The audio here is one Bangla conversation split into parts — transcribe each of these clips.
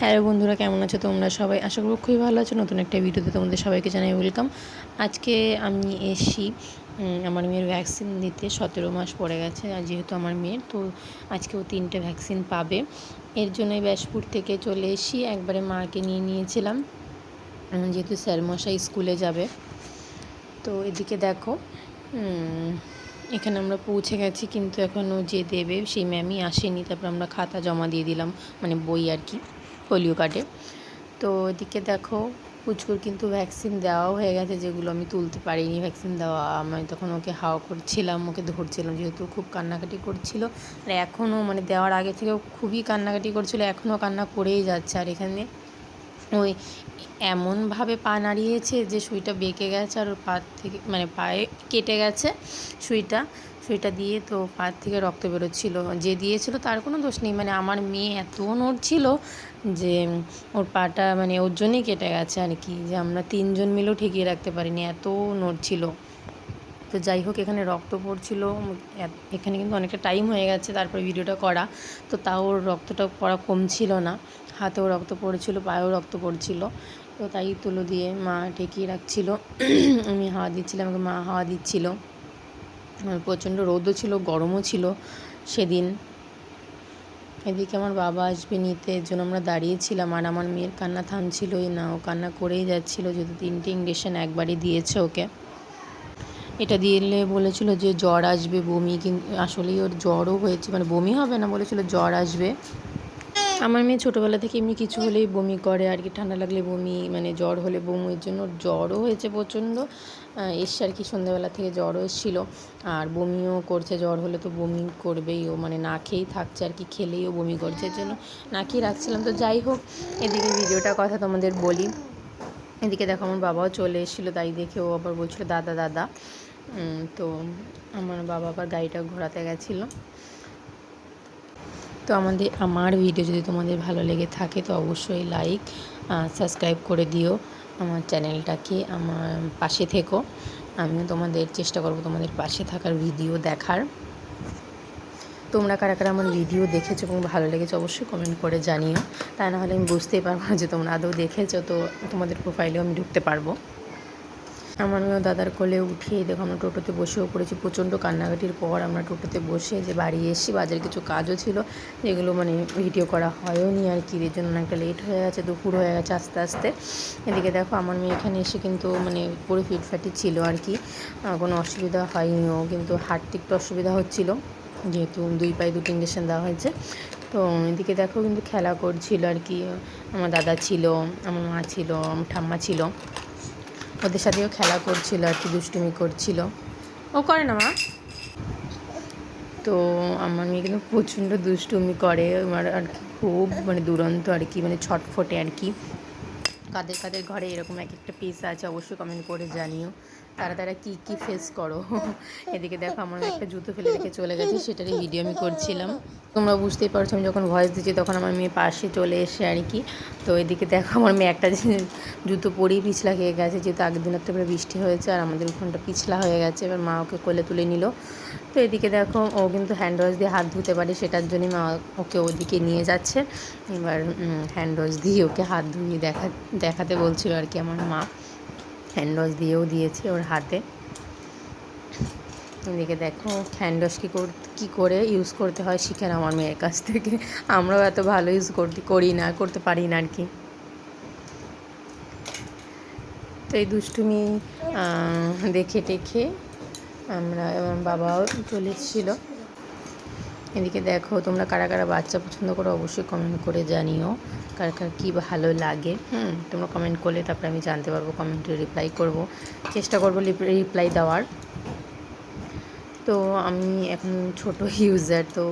হ্যালো বন্ধুরা, কেমন আছো তোমরা সবাই? আশা করব খুবই ভালো আছো। নতুন একটা ভিডিওতে তোমাদের সবাইকে জানাই ওয়েলকাম আজকে আমি এসি আমার মেয়ের ভ্যাকসিন দিতে সতেরো মাস পড়ে গেছে, আর যেহেতু আমার মেয়ের, তো আজকে ও তিনটে ভ্যাকসিন পাবে। এর জন্যই ব্যাসপুর থেকে চলে এসি একবারে মাকে নিয়ে নিয়েছিলাম। যেহেতু স্যার মশাই স্কুলে যাবে। তো এদিকে দেখো এখানে আমরা পৌঁছে গেছি, কিন্তু এখনও যে দেবে, সেই ম্যামই আসেনি। তারপর আমরা খাতা জমা দিয়ে দিলাম মানে বই আর কি। পোলিও কার্ডে। তো এদিকে দেখো, পুচকুর কিন্তু ভ্যাকসিন দেওয়াও হয়ে গেছে, যেগুলো আমি তুলতে পারিনি। ভ্যাকসিন দেওয়া, আমি তখন ওকে হাওয়া করছিলাম, ওকে ধরছিলাম, যেহেতু খুব কান্নাকাটি করছিল। আর এখনও মানে দেওয়ার আগে থেকেও খুবই কান্নাকাটি করছিল, এখনও কান্না করেই যাচ্ছে। আর এখানে ওই এমনভাবে পা নাড়িয়েছে যে সুইটা বেঁকে গেছে আর ওর পা থেকে মানে পায়ে কেটে গেছে সুইটা। সুইটা দিয়ে তো পা থেকে রক্ত বেরোচ্ছিলো। যে দিয়েছিল তার কোনো দোষ নেই। মানে আমার মেয়ে এত নড়ছিল যে ওর পাটা মানে ওর জন্যই কেটে গেছে আর কি। যে আমরা তিনজন মিলেও ঠেকিয়ে রাখতে পারিনি। এত নড়ছিল। তো যাই হোক, এখানে রক্ত পড়ছিল। এখানে কিন্তু অনেকটা টাইম হয়ে গেছে তারপরে ভিডিওটা করা। তো তাও রক্তটা পড়া কমছিল না। হাতেও রক্ত পড়ছিল, পায়েও রক্ত পড়ছিল। তো তাই তুলো দিয়ে মা ঠেকিয়ে রাখছিল। আমি হাওয়া দিচ্ছিলাম, আমাকে মা হাওয়া দিচ্ছিল। প্রচণ্ড রোদও ছিল, গরমও ছিল সেদিন। এদিকে আমার বাবা আসবে নিতে, এর জন্য আমরা দাঁড়িয়েছিলাম। আর আমার মেয়ের কান্না থামছিলই না, ও কান্না করেই যাচ্ছিল। যেহেতু তিনটে ইঞ্জেকশন একবারই দিয়েছে ওকে। এটা দিলে বলেছিল যে জ্বর আসবে, বমি কিন্তু আসলেই ওর জ্বরও হয়েছে মানে বমি হবে না বলেছিল, জ্বর আসবে। আমার মেয়ে ছোটোবেলা থেকে এমনি কিছু হলেই বমি করে, আর কি ঠান্ডা লাগলে বমি মানে জ্বর হলে বমি, এর জন্য জ্বরও হয়েছে প্রচণ্ড। এসছে আর কি সন্ধ্যাবেলা থেকে জ্বরও এসেছিল, আর বমিও করছে, জ্বর হলে তো বমি করবেই ও মানে না খেয়েই থাকছে আর কি, খেলেই ও বমি করছে, এর জন্য না খেয়ে রাখছিলাম। তো যাই হোক, এদিকে ভিডিওটার কথা তোমাদের বলি। এদিকে দেখো আমার বাবাও চলে এসেছিল, তাই দেখে ও আবার বলছিল, দাদা দাদা। তো আমার বাবা আবার গাড়িটা ঘোরাতে গেছিল। তো আমাদের, আমার ভিডিও যদি তোমাদের ভালো লেগে থাকে, তো অবশ্যই লাইক সাবস্ক্রাইব করে দিও আমার চ্যানেলটাকে আমার পাশে থেকো। আমিও তোমাদের চেষ্টা করব তোমাদের পাশে থাকার ভিডিও দেখার। তোমরা কারা কারা আমার ভিডিও দেখেছ এবং ভালো লেগেছে অবশ্যই কমেন্ট করে জানিও। তা না হলে আমি বুঝতেই পারব যে তোমরা আদৌ দেখেছ, তো তোমাদের প্রোফাইলেও আমি ঢুকতে পারব। আমার মেয়েও দাদার কোলে উঠিয়ে দেখো আমরা টোটোতে বসেও পড়েছি। প্রচণ্ড কান্নাকাটির পর আমরা টোটোতে বসে যে বাড়ি এসেছি, বাজারে কিছু কাজও ছিল, যেগুলো মানে ভিডিও করা হয়ও নি আর কি, এর জন্য অনেকটা লেট হয়ে গেছে, দুপুর হয়ে গেছে আস্তে আস্তে। এদিকে দেখো আমার মেয়ে এখানে এসে কিন্তু মানে পুরো ফিটফাটি ছিল আর কি। কোনো অসুবিধা হয়নিও, কিন্তু হাঁটতে একটু অসুবিধা হচ্ছিল, যেহেতু দুই পায়ে দুটো ইঞ্জেকশন দেওয়া হয়েছে। তো এদিকে দেখো কিন্তু খেলা করছিল আর কি, আমার দাদা ছিল, আমার মা ছিল, আমার ঠাম্মা ছিল। ওদের সাথেও খেলা করছিল আর কি, দুষ্টুমি করছিল। ও করে না মা? তো আমার মেয়ে কিন্তু প্রচণ্ড দুষ্টুমি করে। আমার আর কি খুব মানে দুরন্ত আর কি মানে ছটফটে আর কি। কাদের কাদের ঘরে এরকম এক একটা পিস আছে, অবশ্যই কমেন্ট করে জানিও। তারা তারা কী কী ফেস করো? এদিকে দেখো, আমার একটা জুতো ফেলে রেখে চলে গেছে, সেটারই ভিডিও আমি করছিলাম। তোমরা বুঝতেই পারছ, আমি যখন ভয়েস দিচ্ছি, তখন আমার মেয়ে পাশে চলে এসে আর কি। তো এদিকে দেখো, আমার মেয়ে একটা জুতো পরেই পিছলা খেয়ে গেছে, যেহেতু আগের তো এবারে বৃষ্টি হয়েছে, আর আমাদের উঠোনটা পিছলা হয়ে গেছে, এবার মা ওকে কোলে তুলে নিল। তো এদিকে দেখো, ও কিন্তু হ্যান্ড ওয়াশ দিয়ে হাত ধুতে পারে, সেটার জন্যই মা ওকে ওদিকে নিয়ে যাচ্ছে। এবার হ্যান্ড ওয়াশ দিয়ে ওকে হাত ধুয়ে দেখা দেখাতে বলছিল আর কি, আমার মা। হ্যান্ড ওয়াশ দিয়েও দিয়েছে ওর হাতে। এদিকে দেখো হ্যান্ড ওয়াশ কী কর, কী করে ইউজ করতে হয় শিখে নাও আমার মেয়ের কাছ থেকে। আমরাও এত ভালো ইউজ করতে, করি না, করতে পারি না আর কি। তো এই দুষ্টুমি দেখে টেখে আমরা, আমার বাবাও চলে এসেছিল। এদিকে দেখো, তোমরা কারা কারা বাচ্চা পছন্দ করো অবশ্যই কমেন্ট করে জানিও। কার কার কী ভালো লাগে, হুম? তোমরা কমেন্ট করলে তারপরে আমি জানতে পারব কমেন্টে রিপ্লাই করব। চেষ্টা করব রিপ্লাই দেওয়ার। তো আমি এখন ছোট ইউজার তো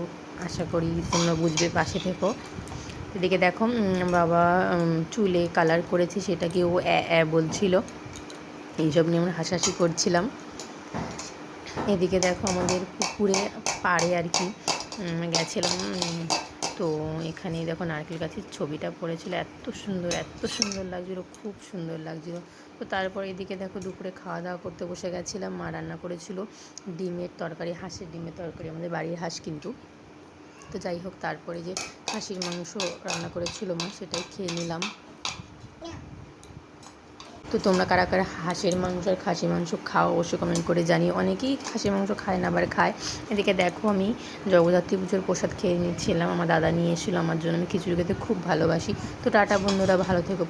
আশা করি তোমরা বুঝবে, পাশে থেকো। এদিকে দেখো বাবা চুলে কালার করেছে, সেটাকে ও অ্যা বলছিল। এইসব নিয়ে আমরা হাসাহাসি করছিলাম। এদিকে দেখো, আমাদের পুকুরে পাড়ে আর কি গেছিলাম তো এখানে দেখো নারকেল গাছের ছবিটা পড়েছিল, এত সুন্দর এত সুন্দর লাগছিল, খুব সুন্দর লাগছিল। তো তারপর এদিকে দেখো দুপুরে খাওয়া দাওয়া করতে বসে গেছিলাম, মা রান্না করেছিল ডিমের তরকারি, হাঁসের ডিমের তরকারি, আমাদের বাড়ির হাঁস কিন্তু। তো যাই হোক, তারপরে যে খাসির মাংস রান্না করেছিল মা, সেটাই খেয়ে নিলাম। তো তোমরা কারা কারা হাঁসের মাংস আর খাসি মাংস খাও অবশ্যই কমেন্ট করে জানি অনেকেই খাসি মাংস খায় না, আবার খায়। এদিকে দেখো আমি জগদ্ধাত্রী পুজোর প্রসাদ খেয়ে নিচ্ছিলাম। আমার দাদা নিয়ে এসেছিল, আমার জন্য আমি খিচুড়ি খেতে খুব ভালোবাসি। তো টাটা বন্ধুরা, ভালো থেকো।